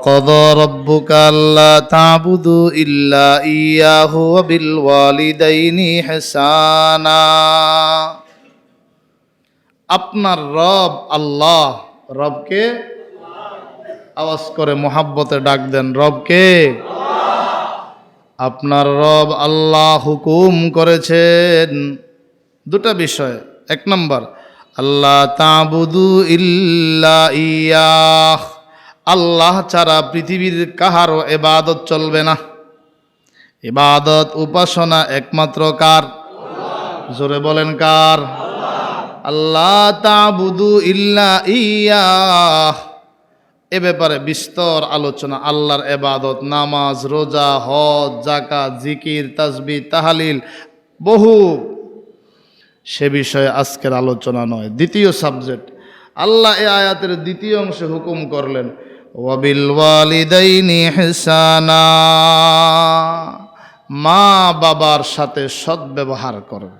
وقضى ربك ألا تعبدوا إلا إياه وبالوالدين إحسانا আপনার রব আল্লাহ রবকে আওয়াজ করে মোহাব্বতে ডাক দেন রবকে আপনার রব আল্লাহ হুকুম করেছেন দুটা বিষয় এক নম্বর আল্লাহ তাবুদু ইল্লা ইয়াহ আল্লাহ ছাড়া পৃথিবীর কাহারও এবাদত চলবে না। ইবাদত উপাসনা একমাত্র কার? জোরে বলেন কার? আল্লাহ তাবুদু ইল্লা ইয়াহ। এ ব্যাপারে বিস্তর আলোচনা, আল্লাহর এবাদত, নামাজ, রোজা, হজ জাকাত জিকির তাসবি তাহালিল, বহু। সে বিষয়ে আজকের আলোচনা নয়, দ্বিতীয় সাবজেক্ট। আল্লাহ এ আয়াতের দ্বিতীয় অংশে হুকুম করলেন ওয়াবিল ওয়ালিদাইনি হেসানা। মা বাবার সাথে সৎ ব্যবহার করবে।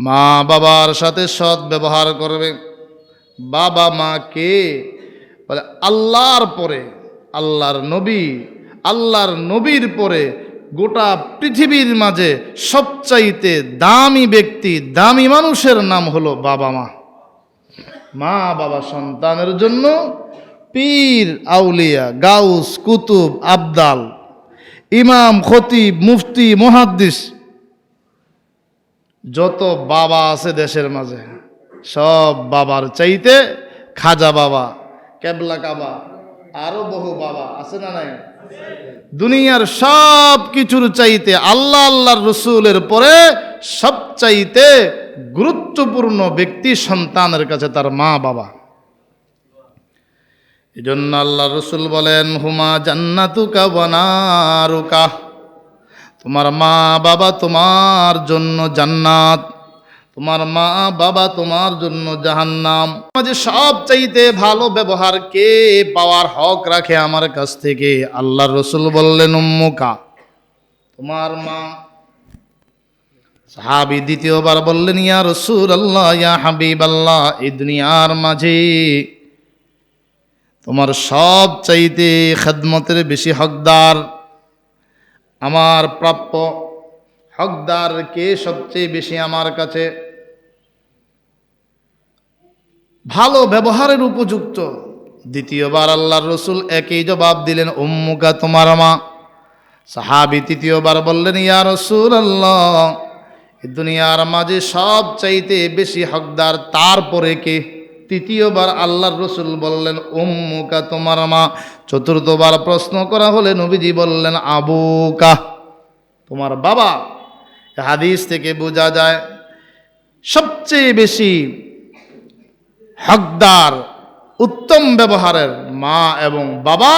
মা বাবার সাথে সৎ ব্যবহার করবে। বাবা মা কে বলে, আল্লাহর পরে, আল্লাহর নবী, আল্লাহর নবীর পরে গোটা পৃথিবীর মাঝে সবচাইতে দামি ব্যক্তি, দামি মানুষের নাম হলো বাবা মা। মা বাবা সন্তানের জন্য পীর আউলিয়া, গাউস, কুতুব, আবদাল, ইমাম, খতিব, মুফতি, মুহাদ্দিস, যত বাবা আছে দেশের মাঝে, সব বাবার চাইতে খাজা বাবা, কেবলা কাবা, আরও বহু বাবা আছে না নাই? দুনিয়ার সব কিছুর চাইতে আল্লাহ আল্লাহর রসুলের পরে সব চাইতে গুরুত্বপূর্ণ ব্যক্তি সন্তানের কাছে তার মা বাবা। এই জন্য আল্লাহ রসুল বলেন, হুমা জান্নাতুকা বনারুকা তোমার মা বাবা তোমার জন্য জান্নাত, তোমার মা বাবা তোমার জন্য জাহান্নাম। মাঝে সব চাইতে ভালো ব্যবহার কে পাওয়ার হক রাখে আমার কাছ থেকে? আল্লাহ রসুল বললেন, উম্মুকা। তোমার মা সাহাবি দ্বিতীয়বার বললেন, ইয়া রসুল আল্লাহ ইয়া হাবিব আল্লাহ এই দুনিয়ার মাঝে তোমার সব চাইতে খেদমতের বেশি হকদার। আমার প্রাপ্য হকদার কে সবচেয়ে বেশি আমার কাছে? ভালো ব্যবহারের উপযুক্ত। দ্বিতীয়বার আল্লাহর রসুল একই জবাব দিলেন, উম্মুকা, তোমার মা। সাহাবি তৃতীয়বার বললেন, ইয়া রসুল আল্লাহ দুনিয়ার মাঝে সব চাইতে বেশি হকদার তারপরে কে? তৃতীয়বার আল্লাহর রসুল বললেন, উম্মুকা, তোমার মা। চতুর্থবার প্রশ্ন করা হলে নবীজি বললেন, আবুকা, তোমার বাবা। হাদিস থেকে বোঝা যায়, সবচেয়ে বেশি হকদার, উত্তম ব্যবহারের মা এবং বাবা,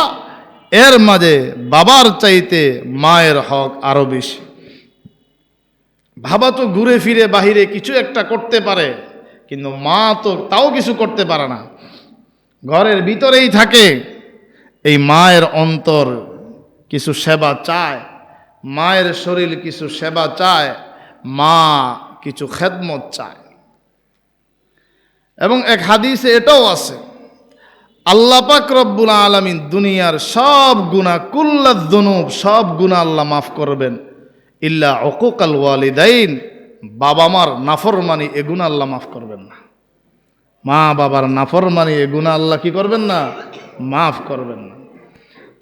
এর মাঝে বাবার চাইতে মায়ের হক আরও বেশি। বাবা তো ঘুরে ফিরে বাহিরে কিছু একটা করতে পারে। কিন্তু মা তো তাও কিছু করতে পারে না। ঘরের ভিতরেই থাকে। এই মায়ের অন্তর কিছু সেবা চায়, মায়ের শরীর কিছু সেবা চায়, মা কিছু খেদমত চায়। এবং এক হাদিসে এটাও আছে, আল্লাহ পাক রব্বুল আলমিন দুনিয়ার সব গুণা কুল্লা দুনুব সব গুণা আল্লাহ মাফ করবেন। ইল্লা অকুকাল ওয়ালিদাইন। বাবা মার নাফরমানি এ গুণা আল্লাহ মাফ করবেন না। মা বাবার নাফরমানি এ গুণা আল্লাহ কি করবেন না? মাফ করবেন না।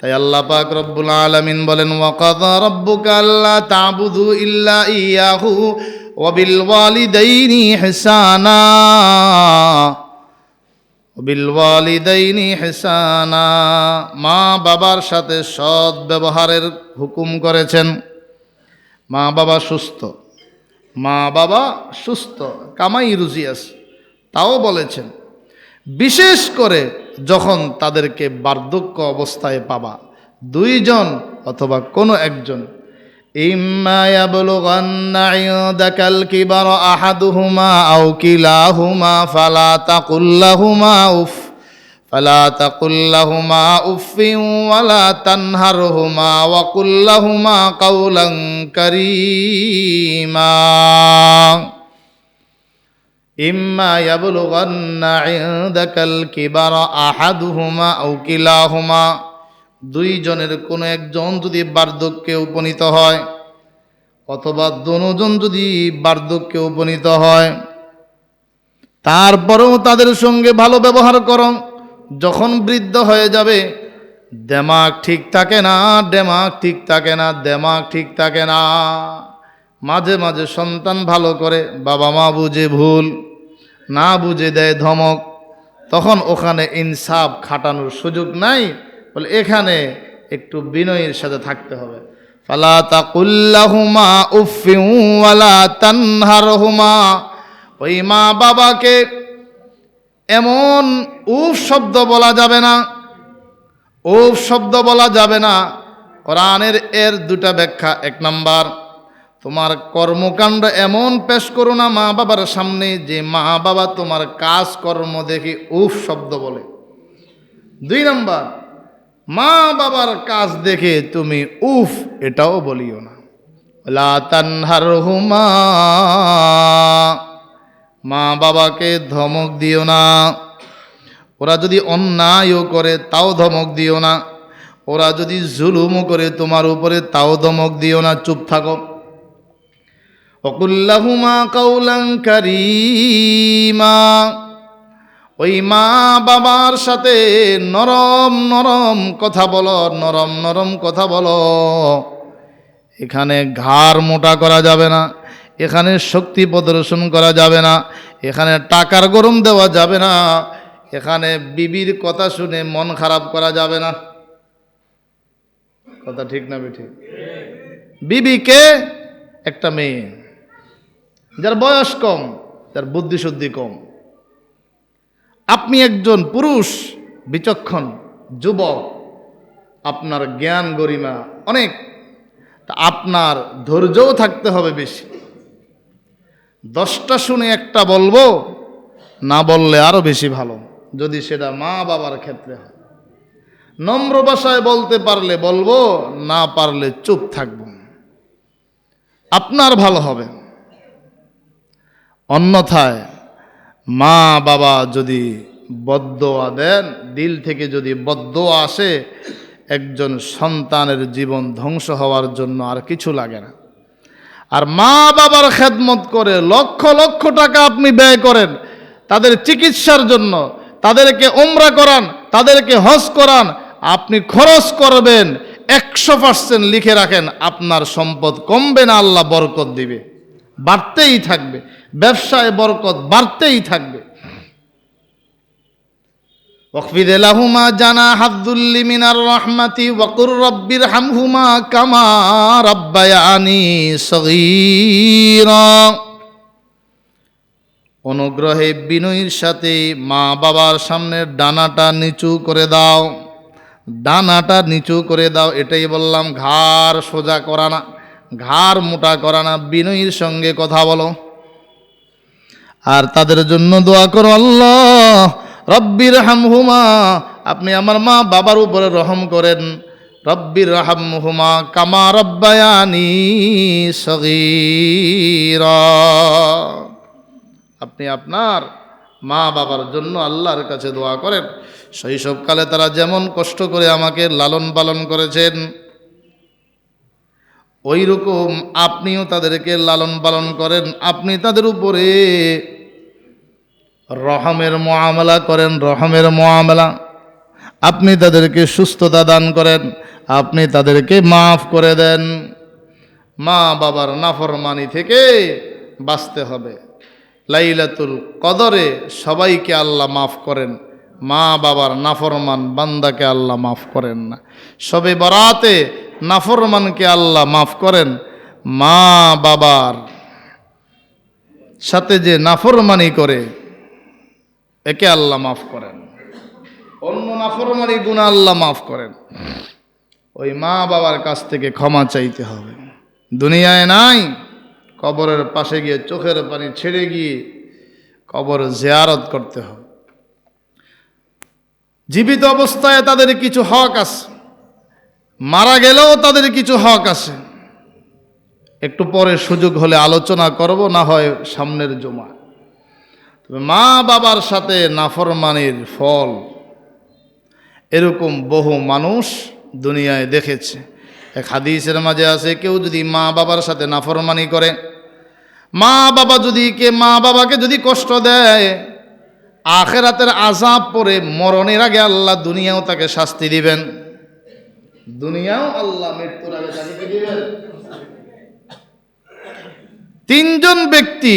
তাই আল্লাহ পাক রব্বুল আলামিন বলেন ওয়াকাদা রব্বুকা আল্লা তা'বুদু ইল্লা ইয়াহু ওয়া বিল ওয়ালিদাইনি ইহসানা বিল ওয়ালিদাইনি ইহসানা মা বাবার সাথে সৎ ব্যবহারের হুকুম করেছেন। মা বাবা সুস্থ। মা বাবা সুস্থ, কামাই রুজি আছে। তাও বলেছেন, বিশেষ করে যখন তাদেরকে বার্ধক্য অবস্থায় পাবা, দুইজন অথবা কোনো একজন। ইম্মা ইয়াবলুগান্না ইনদাকাল কিবারা আহাদুহুমা আও কিলাহুমা ফালা তাকুল লাহুমা উফ। فلا تقل لهما اف ولا تنهرهما وقل لهما قولا كريما ইম্মা ইয়াবলুগান্না ইনদাকাল কিবারা আহাদুহুমা আও কিলাহুমা দুইজনের কোনো একজন যদি বার্ধক্যে উপনীত হয় অথবা দুজন যদি বার্ধক্যে উপনীত হয় তারপরেও তাদের সঙ্গে ভালো ব্যবহার করো যখন বৃদ্ধ হয়ে যাবে, দেমাগ ঠিক থাকে না, দেমাগ ঠিক থাকে না, দেমাগ ঠিক থাকে না। মাঝে মাঝে সন্তান ভালো করে, বাবা মা বুঝে ভুল, না বুঝে দেয় ধমক, তখন ওখানে ইনসাফ খাটানোর সুযোগ নাই, বলে এখানে একটু বিনয়ের সাথে থাকতে হবে। ফালা তাকুল্লাহুমা উফিউ ওয়ালা তানহারহুমা। ওই মা বাবাকে এমন উফ শব্দ বলা যাবে না, উফ শব্দ বলা যাবে না। কোরআনের এর দুটা ব্যাখ্যা, এক নাম্বার, তোমার কর্মকাণ্ড এমন পেশ করো না মা বাবার সামনে যে মা বাবা তোমার কাজ কর্ম দেখে উফ শব্দ বলে। দুই নাম্বার, মা বাবার কাজ দেখে তুমি উফ এটাও বলিও না। লা তানহারহুমা। মা বাবাকে ধমক দিও না। ওরা যদি অন্যায়ও করে, তাও ধমক দিও না। ওরা যদি জুলুমও করে, তোমার উপরে তাও ধমক দিও না। চুপ থাকো। অকুল্লাহুমা কাউলাং কারিমা। ওই মা বাবার সাথে নরম নরম কথা বলো, নরম নরম কথা বলো। এখানে ঘাড় মোটা করা যাবে না। এখানে শক্তি প্রদর্শন করা যাবে না, এখানে টাকার গরম দেওয়া যাবে না, এখানে বিবির কথা শুনে মন খারাপ করা যাবে না। কথা ঠিক না ঠিক বিবিকে একটা মেয়ে, যার বয়স কম, যার বুদ্ধি শুদ্ধি কম। আপনি একজন পুরুষ, বিচক্ষণ, যুবক, আপনার জ্ঞান গরিমা অনেক, তা আপনার ধৈর্যও থাকতে হবে বেশি। দশটা শুনে একটা বলব, না বললে আরও বেশি ভালো, যদি সেটা মা বাবার ক্ষেত্রে হয়। নম্র ভাষায় বলতে পারলে বলব, না পারলে চুপ থাকব। আপনার ভালো হবে। অন্যথায় মা বাবা যদি বদোয়া দেন, দিল থেকে যদি বদোয়া আসে, একজন সন্তানের জীবন ধ্বংস হওয়ার জন্য আর কিছু লাগে না। আর মা বাবার খেদমত করে লক্ষ লক্ষ টাকা আপনি ব্যয় করেন, তাদের চিকিৎসার জন্য, তাদেরকে উমরা করান, তাদেরকে হজ করান, আপনি খরচ করবেন, একশো পার্সেন্ট লিখে রাখেন, আপনার সম্পদ কমবে না, আল্লাহ বরকত দিবে। বাড়তেই থাকবে, ব্যবসায় বরকত বাড়তেই থাকবে। ওয়াকফিদ লাহুমা জানা হাদ্দুল্লি মিনার রহমাতি ওয়াকুর রব্বির হামহুমা কামা রব্বায়ানি সগীরা। অনুগ্রহে বিনয়ের সাথে মা বাবার সামনে ডানাটা নিচু করে দাও। ডানাটা নিচু করে দাও, এটাই বললাম ঘাড় সোজা করা না, ঘাড় মোটা করা না, বিনয়ের সঙ্গে কথা বলো। আর তাদের জন্য দোয়া করো আল্লাহ রব্বির হামহুমা আপনি আমার মা বাবার উপরে রহম করেন। রব্বির হামহুমা কামা রব্বায়ানি সগীরা। আপনি আপনার মা বাবার জন্য আল্লাহর কাছে দোয়া করেন। শৈশবকালে তারা যেমন কষ্ট করে আমাকে লালন পালন করেছেন ওই রকম আপনিও তাদেরকে লালন পালন করেন। আপনি তাদের উপরে রহমের মোয়ামলা করেন, রহমের মোয়ামলা। আপনি তাদেরকে সুস্থতা দান করেন, আপনি তাদেরকে মাফ করে দেন। মা বাবার নাফরমানি থেকে বাঁচতে হবে। লাইলাতুল কদরে সবাইকে আল্লাহ মাফ করেন। মা বাবার নাফরমান বান্দাকে আল্লাহ মাফ করেন না। সবে বরাতে নাফরমানকে আল্লাহ মাফ করেন। মা বাবার সাথে যে নাফরমানি করে একে আল্লাহ মাফ করেন। অন্য নাফরমানি গুণা আল্লাহ মাফ করেন। ওই মা বাবার কাছ থেকে ক্ষমা চাইতে হবে। দুনিয়ায় নাই, কবরের পাশে গিয়ে চোখের পানি ছেড়ে গিয়ে কবর জেয়ারত করতে হবে। জীবিত অবস্থায় তাদের কিছু হক আছে। মারা গেলেও তাদের কিছু হক আছে। একটু পরে সুযোগ হলে আলোচনা করব, না হয় সামনের জমা তবে মা বাবার সাথে নাফরমানির ফল এরকম বহু মানুষ দুনিয়ায় দেখেছে। এক হাদিসের মাঝে আছে, কেউ যদি মা বাবার সাথে নাফরমানি করে মা বাবা যদি কে মা বাবাকে যদি কষ্ট দেয়, আখেরাতের আজাব পরে মরণের আগে আল্লাহ দুনিয়াও তাকে শাস্তি দিবেন। দুনিয়াও আল্লাহ মৃত্যুর আগে দিবেন। তিনজন ব্যক্তি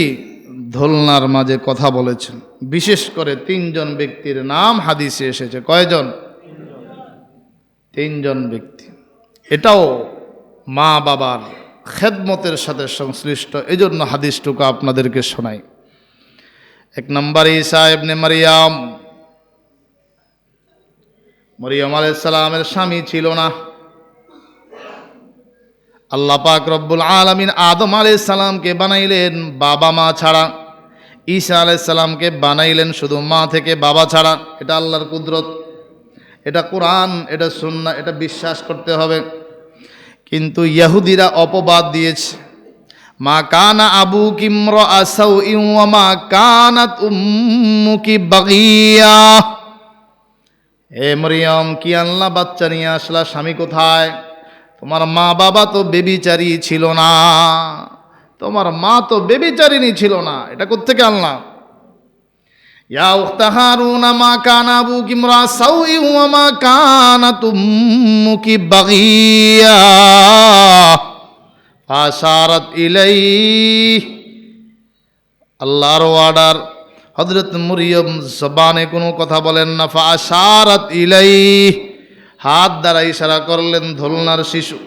ধোলনার মাঝে কথা বলেছেন। বিশেষ করে তিনজন ব্যক্তির নাম হাদিসে এসেছে। কয়জন? তিনজন ব্যক্তি। এটাও মা বাবার খেদমতের সাথে সংশ্লিষ্ট। এই জন্য হাদিসটুকু আপনাদেরকে শোনাই। এক নম্বর ঈসা ইবনে মারিয়াম। মরিয়াম আলাইসালামের স্বামী ছিল না। আল্লাহ পাক রব্বুল আলমিন আদম আলাইসালামকে বানাইলেন বাবা মা ছাড়া। ঈসা আলাইসালামকে বানাইলেন শুধু মা থেকে বাবা ছাড়া। এটা আল্লাহর কুদরত। এটা কোরআন, এটা সুন্না এটা বিশ্বাস করতে হবে। কিন্তু ইয়াহুদিরা অপবাদ দিয়েছে। মা কানা আবু কিম্র আসাউ ইউমা কানাত উম্মুকি বাগিয়া। হে মরিয়ম, কি আল্লাহ বাচ্চা নিয়ে আসলা, স্বামী কোথায়? তোমার মা বাবা তো বেবিচারী ছিল না। তোমার মা তো বেবিচারিনী ছিল না। এটা কোত্থেকে আনলাম? কানা সাউই মা উম্মুকি বাগিয়া। ইলাইহি। আল্লাহর অর্ডার হজরত মরিয়ম জবানে কোনো কথা বলেন না। ফাশারাত ইলাই হাত দ্বারা ইশারা করলেন ধলনার শিশু।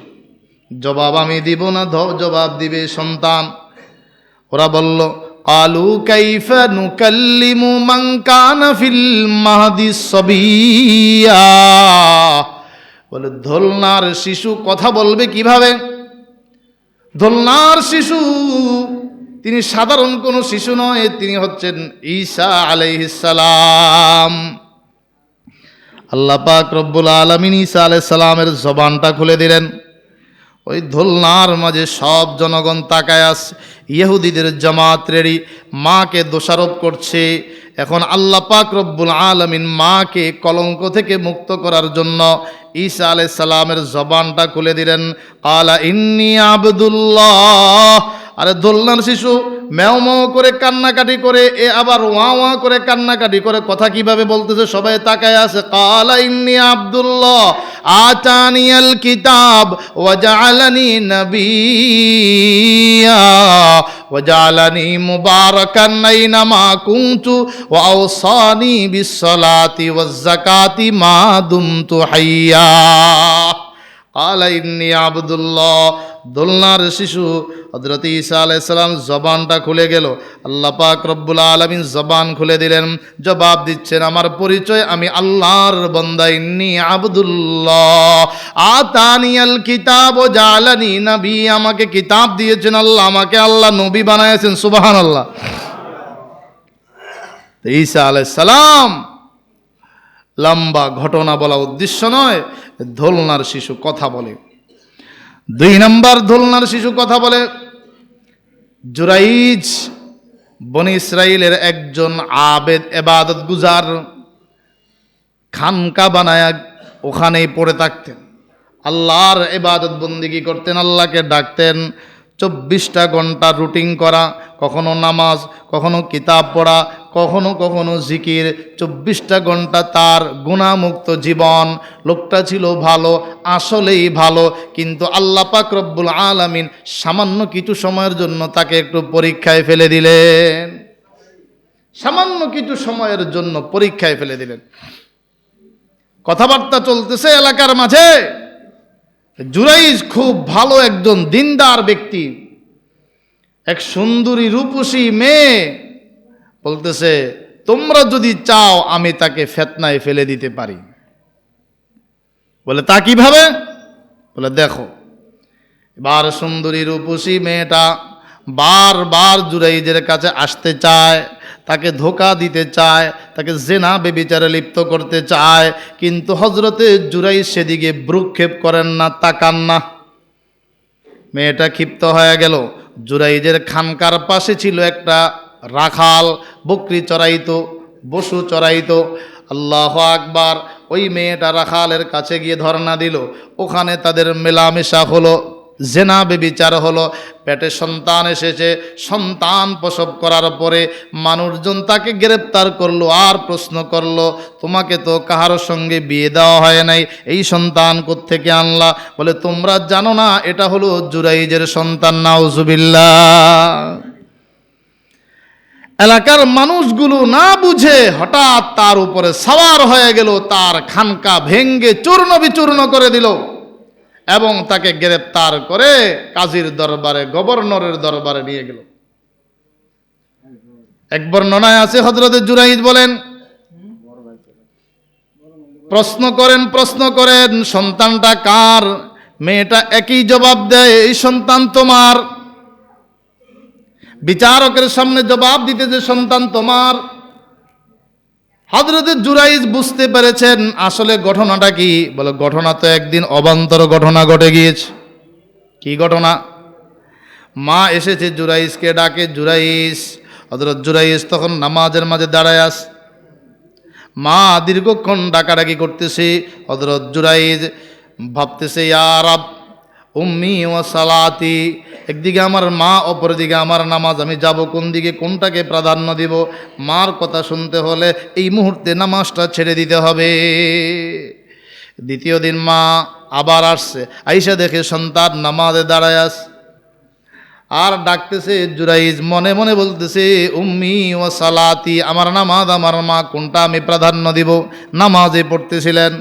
জবাব আমি দিব না জবাব দিবে সন্তান। ওরা বলল, কালু কাইফা নুকাল্লিমু মান কানা ফিল মাহদি সবিয়া। বলে, ধলনার শিশু কথা বলবে কীভাবে? দোলনার শিশু, তিনি সাধারণ কোনো শিশু নয়, তিনি হচ্ছেন ঈসা আলাইহিসালাম আল্লাহ পাক রব্বুল আলমিন ঈসা আলাইসালামের জবানটা খুলে দিলেন। ওই ধোলনার মাঝে সব জনগণ তাকায় আস ইহুদিদের জামাত রেডি, মাকে দোষারোপ করছে। এখন আল্লাহ পাক রব্বুল আলমিন মাকে কলঙ্ক থেকে মুক্ত করার জন্য ঈসা আলাই সালামের জবানটা খুলে দিলেন। আলা ইন্নি আবদুল্লাহ। আরে দোলনার শিশু ম্যাও ম্যাও করে কান্নাকাটি করে, এ আবার ওয়া ওয়া করে কান্নাকাটি করে, কথা কীভাবে বলতেছে সবাই তাকায় আছে। কালা ইন্নি আব্দুল্লাহ আতানিয়াল কিতাব ওয়াজআলানি নবিয়া ওয়াজআলানি মুবারাকান আইনামা কুনতু ওয়াওসানি বিসসালাতি ওয়াজ যাকাতি মা দুমতু হাইয়া। ইন্নি আবদুল্লাহ দোলনার শিশু হজরত ঈসা আলাইসালাম জবানটা খুলে গেল। আল্লাহ পাক রব্বুল আলমিন জবান খুলে দিলেন, জবাব দিচ্ছেন, আমার পরিচয় আমি আল্লাহর বন্দা ইন্নি আবদুল্লাহ। কিতাব ও জালানি নবী। আমাকে কিতাব দিয়েছেন আল্লাহ, আমাকে আল্লাহ নবী বানাইছেন সুবাহান আল্লাহ ঈসা আলাইসালাম লম্বা ঘটনা বলা উদ্দেশ্য নয় ধোলনার শিশু কথা বলে। দুই নম্বর ধোলনার শিশু কথা বলে, জুরাইজ বনি ইসরাইলের একজন আবেদ এবাদত গুজার খানকা বানায়া ওখানেই পড়ে থাকতেন। আল্লাহর এবাদত বন্দিগি করতেন, আল্লাহকে ডাকতেন, চব্বিশটা ঘণ্টা রুটিন করা, কখনো নামাজ, কখনো কিতাব পড়া কখনো কখনো জিকির, চব্বিশটা ঘণ্টা তার গুণামুক্ত জীবন। লোকটা ছিল ভালো, আসলেই ভালো, কিন্তু আল্লাহ পাক রব্বুল আলামিন সামান্য কিছু সময়ের জন্য তাকে একটু পরীক্ষায় ফেলে দিলেন। সামান্য কিছু সময়ের জন্য পরীক্ষায় ফেলে দিলেন। কথাবার্তা চলতেছে এলাকার মাঝে। জুরাইজ খুব ভালো একজন দিনদার ব্যক্তি। এক সুন্দরী রূপসী মেয়ে। বলতেছে, তোমরা যদি চাও আমি তাকে ফেতনায় ফেলে দিতে পারি। বলে, তা কীভাবে? বলে, দেখো, এবার সুন্দরী রূপসী মেয়েটা বারবার জুরাইজের কাছে আসতে চায়, তাকে ধোকা দিতে চায়, তাকে জেনা বেবিচারে লিপ্ত করতে চায়, কিন্তু হজরতে জুরাই সেদিকে ভ্রুক্ষেপ করেন না, তাকান না। মেয়েটা ক্ষিপ্ত হয়ে গেল। জুরাইজের খানকার পাশে ছিল একটা রাখাল, বকরি চড়াইতো, বসু চড়াইতো। আল্লাহ আকবার, ওই মেয়েটা রাখালের কাছে গিয়ে ধর্ণা দিল। ওখানে তাদের মেলামেশা হলো, জেনা বেবিচার হলো। পেটে সন্তান এসেছে, সন্তান প্রসব করার পরে মানুষজন তাকে গ্রেপ্তার করল, আর প্রশ্ন করল, তোমাকে তো কাহার সঙ্গে বিয়ে দেওয়া হয় নাই? এই সন্তান থেকে আনলা? বলে, তোমরা জানো না, এটা হলো জুরাইজের সন্তান নাউজুবিল্লা এলাকার মানুষগুলো না বুঝে হঠাৎ তার উপরে সাওয়ার হয়ে গেল, তার খানকা ভেঙ্গে চূর্ণ বিচূর্ণ করে দিল এবং তাকে গ্রেপ্তার করে কাজীর দরবারে, গভর্নরের দরবারে নিয়ে গেল। এক বর্ণনায় আছে হজরতের জুরাইদ বলেন, প্রশ্ন করেন প্রশ্ন করেন, সন্তানটা কার? মেয়েটা একই জবাব দেয়, এই সন্তান তোমার। বিচারকের সামনে জবাব দিতে যে সন্তান তোমার। হজরতের জুরাইজ বুঝতে পেরেছেন আসলে ঘটনাটা কি। বলে, ঘটনা তো একদিন অবান্তর ঘটনা ঘটে গিয়েছে। কি ঘটনা? মা এসেছে জুরাইজকে ডাকে, জুরাইজ হজরত জুরাইজ তখন নামাজের মাঝে দাঁড়ায় আস মা দীর্ঘক্ষণ ডাকাডাকি করতেছে। হজরত জুরাইজ ভাবতেছে ইয়ারাব উম্মি ও সালাতি, একদিকে আমার মা, অপরদিকে আমার নামাজ। আমি যাব কোন দিকে, কোনটাকে প্রাধান্য দিব? মার কথা শুনতে হলে এই মুহূর্তে নামাজটা ছেড়ে দিতে হবে। দ্বিতীয় দিন মা আবার আসছে। আইসা দেখে সন্তান নামাজে দাঁড়ায় আস আর ডাকতেছে জুরাইজ, মনে মনে বলতেছে, উম্মি ও সালাতি, আমার নামাজ আমার মা, কোনটা আমি প্রাধান্য দিব? নামাজে পড়তেছিলেন।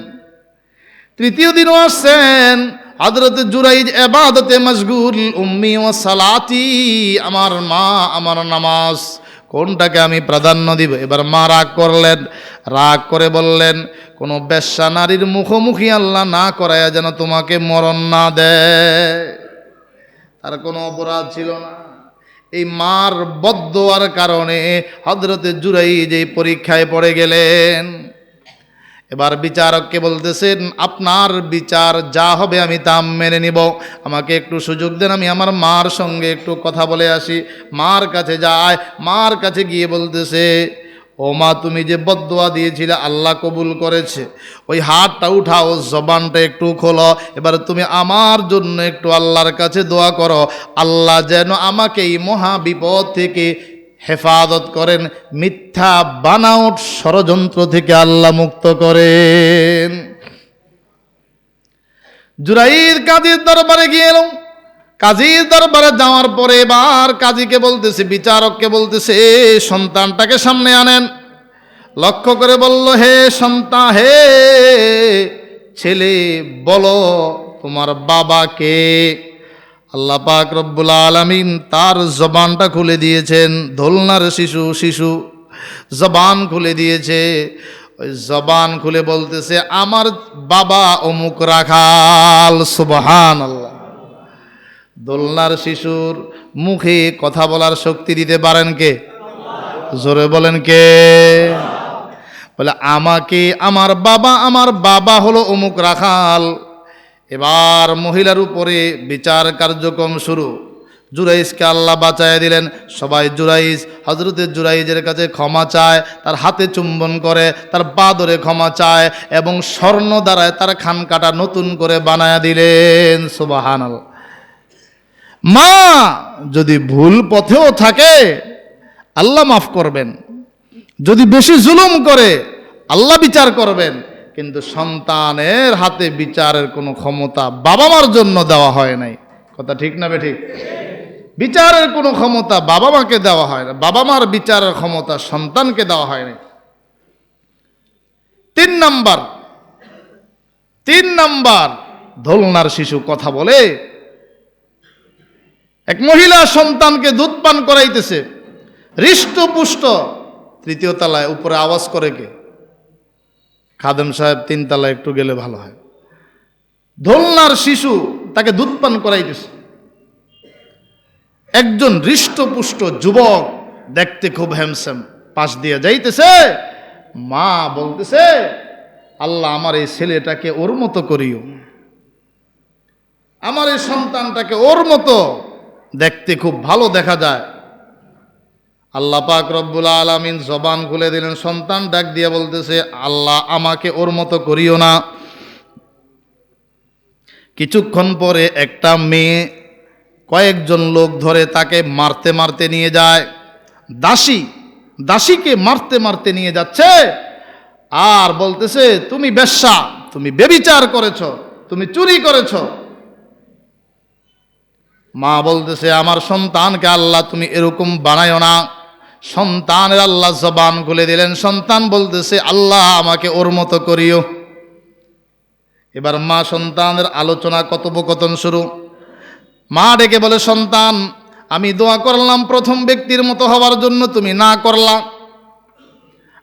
তৃতীয় দিনও আসছেন। হজরত জুরাইজ এবাদতে মশগুল উম্মি ও সালাতি, আমার মা, আমার নামাজ, কোনটাকে আমি প্রাধান্য দিব? এবার মা রাগ করলেন, রাগ করে বললেন, কোনো বেশ্যা নারীর মুখোমুখি আল্লাহ না করায় যেন তোমাকে মরণ না দেয়। তার কোনো অপরাধ ছিল না। এই মার বদ্ধয়ার কারণে হজরতে জুরাই যে পরীক্ষায় পড়ে গেলেন। এবার বিচারককে বলতেছেন, আপনার বিচার যা হবে আমি তা মেনে নিব। আমাকে একটু সুযোগ দেন, আমি আমার মার সঙ্গে একটু কথা বলে আসি। মার কাছে যায়, মার কাছে গিয়ে বলতেছে, ও মা, তুমি যে বদোয়া দিয়েছিলে, আল্লাহ কবুল করেছে। ওই হাতটা উঠাও, জবানটা একটু খোলো। এবার তুমি আমার জন্য একটু আল্লাহর কাছে দোয়া করো। আল্লাহ যেন আমাকে এই মহা বিপদ থেকে হেফাজত করেন, মিথ্যা বানাউট ষড়যন্ত্র থেকে আল্লাহ মুক্ত করেন। জুরাইর কাজীর দরবারে গিয়ে এলাম কাজীর দরবারে যাওয়ার পরে এবার কাজীকে বলতেছে, বিচারককে বলতেছে, সন্তানটাকে সামনে আনেন। লক্ষ্য করে বলল, হে সন্তান হে ছেলে, বলো তোমার বাবাকে আল্লাহ পাক রব্বুল আলমিন তার জবানটা খুলে দিয়েছেন, দোলনার শিশু শিশু জবান খুলে দিয়েছে। ওই জবান খুলে বলতেছে, আমার বাবা অমুক রাখাল সুবহান আল্লাহ দোলনার শিশুর মুখে কথা বলার শক্তি দিতে পারেন কে? জোরে বলেন কে? বলে, আমাকে, আমার বাবা আমার বাবা হলো অমুক রাখাল। এবার মহিলার উপরে বিচার কার্যক্রম শুরু। জুরাইজকে আল্লাহ বাঁচায় দিলেন। সবাই জুরাইজ হজরতের জুরাইজের কাছে ক্ষমা চায়, তার হাতে চুম্বন করে, তার ধরে ক্ষমা চায় এবং স্বর্ণ দ্বারায় তার খান কাটা নতুন করে বানায় দিলেন। সুবাহান মা, যদি ভুল পথেও থাকে, আল্লাহ মাফ করবেন। যদি বেশি জুলুম করে, আল্লাহ বিচার করবেন। কিন্তু সন্তানের হাতে বিচারের কোনো ক্ষমতা বাবা মার জন্য দেওয়া হয় নাই। কথা ঠিক না বে ঠিক বিচারের কোনো ক্ষমতা বাবা মাকে দেওয়া হয় না। বাবা মার বিচারের ক্ষমতা সন্তানকে দেওয়া হয় নাই। তিন নাম্বার তিন নাম্বার দোলনার শিশু কথা বলে, এক মহিলা সন্তানকে দুধ পান করাইতেছে, হৃষ্টপুষ্ট, তৃতীয় তলায় উপরে আওয়াজ করে কে? খাদেম সাহেব তিন তলায় একটু গেলে ভালো হয়। দোলনার শিশু তাকে দুধ পান করাইতেছে। একজন হৃষ্টপুষ্ট যুবক দেখতে খুব হ্যামস্যাম পাশ দিয়ে যাইতেছে, মা বলতেছে, আল্লাহ আমার এই ছেলেটাকে ওর মতো করিও। আমার এই সন্তানটাকে ওর মতো দেখতে খুব ভালো দেখা যায়। আল্লাহ পাক রব্বুল আলমিন জবান খুলে দিলেন, সন্তান ডাক দিয়ে বলতেছে, আল্লাহ আমাকে ওর মতো করিও না। কিছুক্ষণ পরে একটা মেয়ে কয়েকজন লোক ধরে তাকে মারতে মারতে নিয়ে যায়। দাসী, দাসীকে মারতে মারতে নিয়ে যাচ্ছে। আর বলতেছে, তুমি বেশ্যা, তুমি বেবিচার করেছ, তুমি চুরি করেছ। মা বলতেছে, আমার সন্তানকে আল্লাহ তুমি এরকম বানায়ো না। সন্তানের আল্লাহ জবান খুলে দিলেন, সন্তান বলতেছে, আল্লাহ আমাকে ওর মতো করিও। এবার মা সন্তানের আলোচনা কথোপকথন শুরু। মা ডেকে বলে, সন্তান, আমি দোয়া করলাম প্রথম ব্যক্তির মতো হওয়ার জন্য, তুমি না করলা।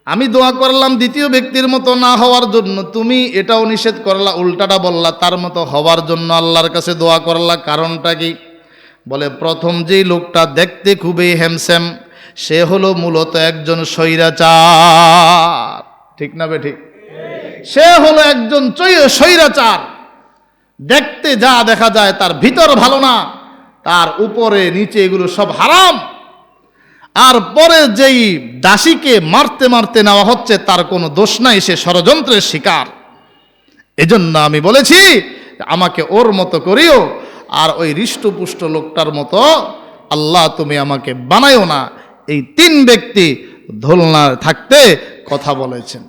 আমি দোয়া করলাম দ্বিতীয় ব্যক্তির মতো না হওয়ার জন্য, তুমি এটাও নিষেধ করলা, উল্টাটা বললা, তার মতো হওয়ার জন্য আল্লাহর কাছে দোয়া করলা, কারণটা কি? বলে, প্রথম যেই লোকটা দেখতে খুবই হ্যামস্যাম সে হলো মূলত একজন স্বৈরাচার। ঠিক না বে ঠিক? সে হলো একজন স্বৈরাচার। দেখতে যা দেখা যায় তার ভিতর ভালো না, তার উপরে, নিচে এগুলো সব হারাম। আর পরে যেই দাসীকে মারতে মারতে নেওয়া হচ্ছে, তার কোনো দোষ নাই, সে ষড়যন্ত্রের শিকার। এজন্য আমি বলেছি, আমাকে ওর মতো করিও, আর ওই হৃষ্টপুষ্ট লোকটার মতো আল্লাহ তুমি আমাকে বানায়ও না। এই তিন ব্যক্তি ধোলনা থাকতে কথা বলেছেন।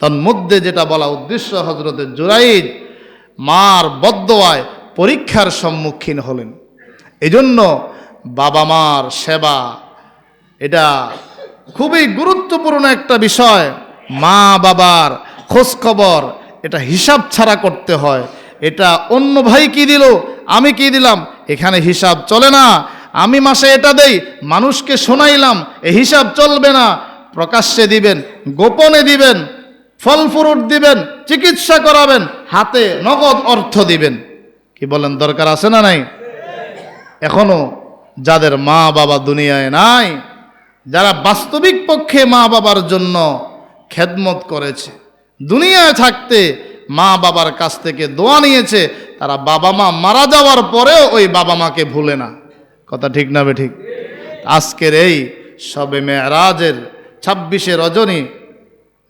তার মধ্যে যেটা বলা উদ্দেশ্য হজরতের জুরাইদ, মার বদ্দোয়ায় পরীক্ষার সম্মুখীন হলেন। এজন্য বাবা মার সেবা, এটা খুবই গুরুত্বপূর্ণ একটা বিষয়। মা বাবার খোঁজখবর এটা হিসাব ছাড়া করতে হয়। এটা অন্য ভাই কি দিল, আমি কি দিলাম, এখানে হিসাব চলে না। আমি মাসে এটা দেই, মানুষকে শোনাইলাম, এ হিসাব চলবে না। প্রকাশ্যে দিবেন, গোপনে দিবেন, ফল ফ্রুট দিবেন, চিকিৎসা করাবেন, হাতে নগদ অর্থ দিবেন। কি বলেন, দরকার আছে না নাই? এখনও যাদের মা বাবা দুনিয়ায় নাই, যারা বাস্তবিক পক্ষে মা বাবার জন্য খেদমত করেছে, দুনিয়ায় থাকতে মা বাবার কাছ থেকে দোয়া নিয়েছে, তারা বাবা মা মারা যাওয়ার পরেও ওই বাবা মাকে ভুলে না। কথা ঠিক না ঠিক আজকের এই সবে মেয়েরাজের ছাব্বিশে রজনী,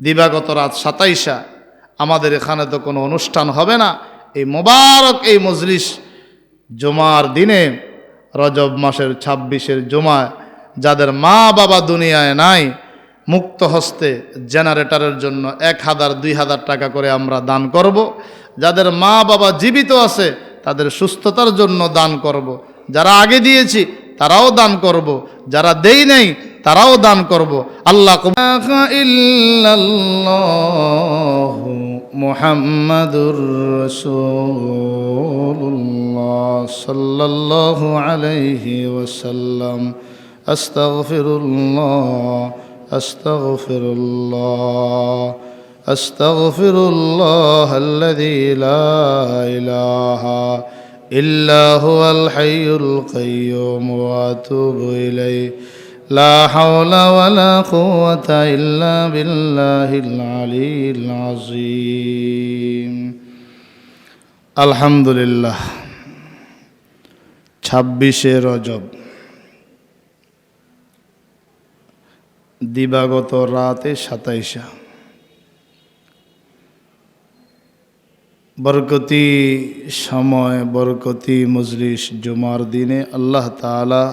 দিবাগত রাত সাতাইশা, আমাদের এখানে তো কোনো অনুষ্ঠান হবে না এই মোবারক এই মজলিস জমার দিনে, রজব মাসের ছাব্বিশের জমায় যাদের মা বাবা দুনিয়ায় নাই, মুক্ত হস্তে জেনারেটরের জন্য এক হাজার, দুই হাজার টাকা করে আমরা দান করব। যাদের মা বাবা জীবিত আছে, তাদের সুস্থতার জন্য দান করব। যারা আগে দিয়েছি, তারাও দান করব। যারা দেই নাই, তারাও দান করব আল্লাহ মোহাম্মদুর রসুল্লাহ সাল্লাল্লাহু আলাইহি ওয়াসাল্লাম আস্তাগফিরুল্লাহ আস্তাগফিরুল্লাহ আস্তাগফিরুল্লাহ আল্লাযী লা ইলাহা إلا هو الحي القيوم وأتوب إليه لا حول ولا قوة إلا بالله العلي العظيم الحمد لله ছাব্বিশে রজব দিবাগত রাতে সাতাইশা বরকতি সময়, বরকতি মজলিস জুমার দিনে আল্লাহ তালা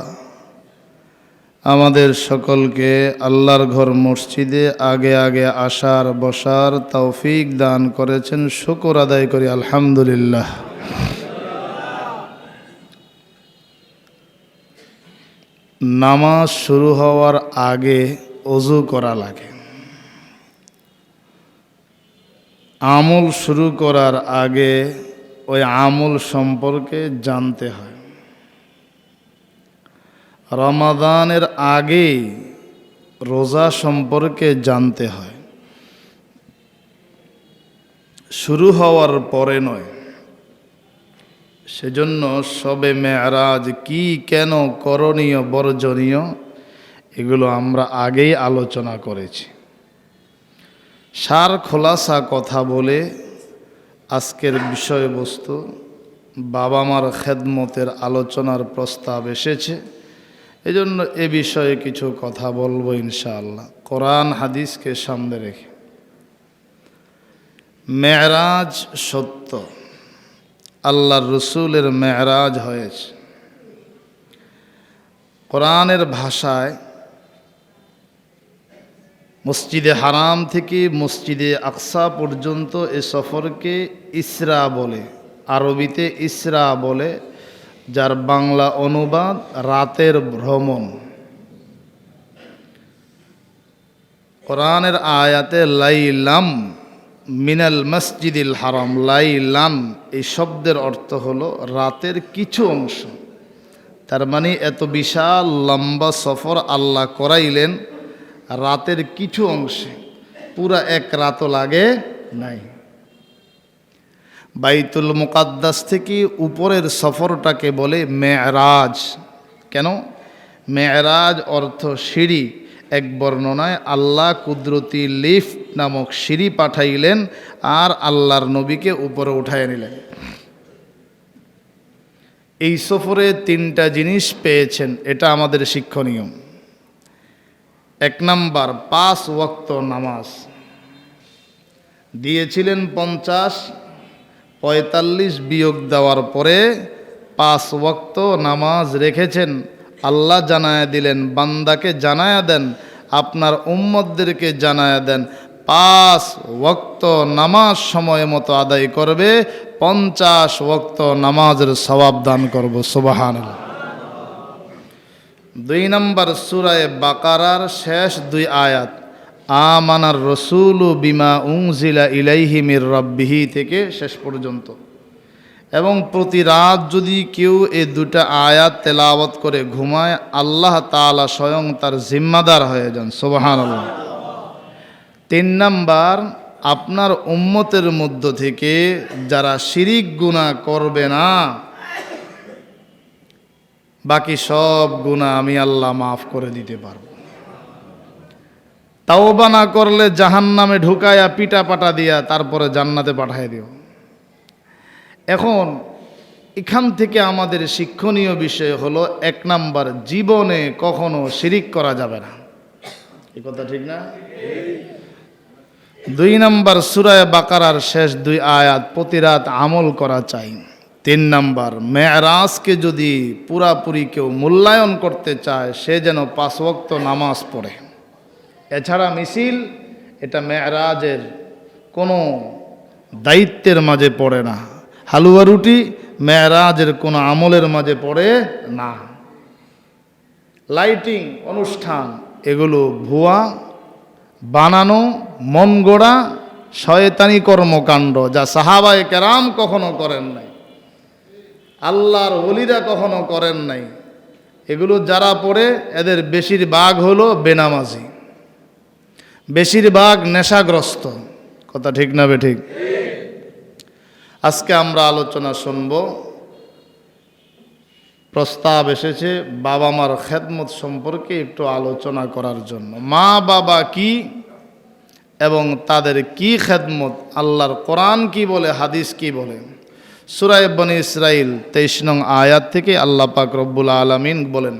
আমাদের সকলকে আল্লাহর ঘর মসজিদে আগে আগে আসার, বসার তৌফিক দান করেছেন। শুকর আদায় করি, আলহামদুলিল্লাহ। নামাজ শুরু হওয়ার আগে অজু করা লাগে। আমল শুরু করার আগে ওই আমল সম্পর্কে জানতে হয়। রমাদানের আগেই রোজা সম্পর্কে জানতে হয়। শুরু হওয়ার পরে নয়। সেজন্য সবে মেয়ারাজ কি কেন করণীয়, বর্জনীয়, এগুলো আমরা আগেই আলোচনা করেছি। সার খোলাসা কথা বলে আজকের বিষয়বস্তু বাবা মার খেদমতের আলোচনার প্রস্তাব এসেছে। এজন্য এ বিষয়ে কিছু কথা বলব ইনশাআল্লাহ। কোরআন হাদিসকে সামনে রেখে। মেয়রাজ সত্য। আল্লাহর রসুলের মেয়রাজ হয়েছে। কোরআনের ভাষায় মসজিদে হারাম থেকে মসজিদে আকসা পর্যন্ত এ সফরকে ইসরা বলে, আরবিতে ইসরা বলে, যার বাংলা অনুবাদ রাতের ভ্রমণ। কোরআনের আয়াতে লাইলাম মিনাল মসজিদিল হারাম লাইলান এই শব্দের অর্থ হলো রাতের কিছু অংশ। তার মানে এত বিশাল লম্বা সফর আল্লাহ করাইলেন রাতের কিছু অংশে পুরা এক রাতও লাগে নাই। বাইতুল মুকাদ্দাস থেকে উপরের সফরটাকে বলে মেয়রাজ কেন? মেয়রাজ অর্থ সিঁড়ি, এক বর্ণনায় আল্লাহ কুদরতি লিফট নামক সিঁড়ি পাঠাইলেন আর আল্লাহর নবীকে উপরে উঠায় নিলেন। এই সফরে তিনটা জিনিস পেয়েছেন, এটা আমাদের শিক্ষণীয়। এক নাম্বার, পাঁচ ওয়াক্ত নামাজ। দিয়েছিলেন পঞ্চাশ, পঁয়তাল্লিশ বিয়োগ দেওয়ার পরে পাঁচ ওয়াক্ত নামাজ রেখেছেন। আল্লাহ জানায়া দিলেন, বান্দাকে জানায়া দেন, আপনার উম্মতদেরকে জানায়া দেন, পাঁচ ওয়াক্ত নামাজ সময় মতো আদায় করবে, পঞ্চাশ ওয়াক্ত নামাজের সবাব দান করব সুবাহান দুই নম্বর সুরায় বাকারার শেষ দুই আয়াত আমানার রসুল বিমা উংজিলা ইলাইহি মির রব্বিহি থেকে শেষ পর্যন্ত। এবং প্রতি রাত যদি কেউ এ দুটা আয়াত তেলাওয়াত করে ঘুমায়, আল্লাহ তাআলা স্বয়ং তার জিম্মাদার হয়ে যান। সোবাহান আল্লাহ তিন নাম্বার, আপনার উম্মতের মধ্য থেকে যারা শিরিক গুণা করবে না বাকি সব গুণা আমি আল্লাহ মাফ করে দিতে পারব। তাওবা না করলে জাহান নামে ঢুকায়া পিটা পাটা দিয়া তারপরে জান্নাতে পাঠায় দিও। এখন এখান থেকে আমাদের শিক্ষণীয় বিষয় হলো এক নাম্বার, জীবনে কখনো শিরিক করা যাবে না। এই কথা ঠিক না? দুই নাম্বার সুরায় বাকারার শেষ দুই আয়াত প্রতি রাত আমল করা চাই। তিন নাম্বার মেয়রাজকে যদি পুরাপুরি কেউ মূল্যায়ন করতে চায়, সে যেন পাঁচ ওয়াক্ত নামাজ পড়ে। এছাড়া মিছিল, এটা মেয়রাজের কোনো দায়িত্বের মাঝে পড়ে না। হালুয়া রুটি মেয়রাজের কোনো আমলের মাঝে পড়ে না। লাইটিং, অনুষ্ঠান, এগুলো ভুয়া, বানানো, মন গড়া, শয়তানি কর্মকাণ্ড যা সাহাবায় কেরাম কখনো করেন নাই। আল্লাহর ওলিরা কখনো করেন নাই। এগুলো যারা পড়ে, এদের বেশিরভাগ হলো বেনামাজি। বেশিরভাগ নেশাগ্রস্ত। কথা ঠিক না ঠিক? আজকে আমরা আলোচনা শুনব, প্রস্তাব এসেছে বাবা মার খেদমত সম্পর্কে একটু আলোচনা করার জন্য। মা বাবা কি এবং তাদের কি খেদমত? আল্লাহর কোরআন কি বলে, হাদিস কি বলে? সুরায় বনে ইসরাইল তেইশ নং আয়াত থেকে আল্লাহ পাক রব্বুল আলমিন বলেন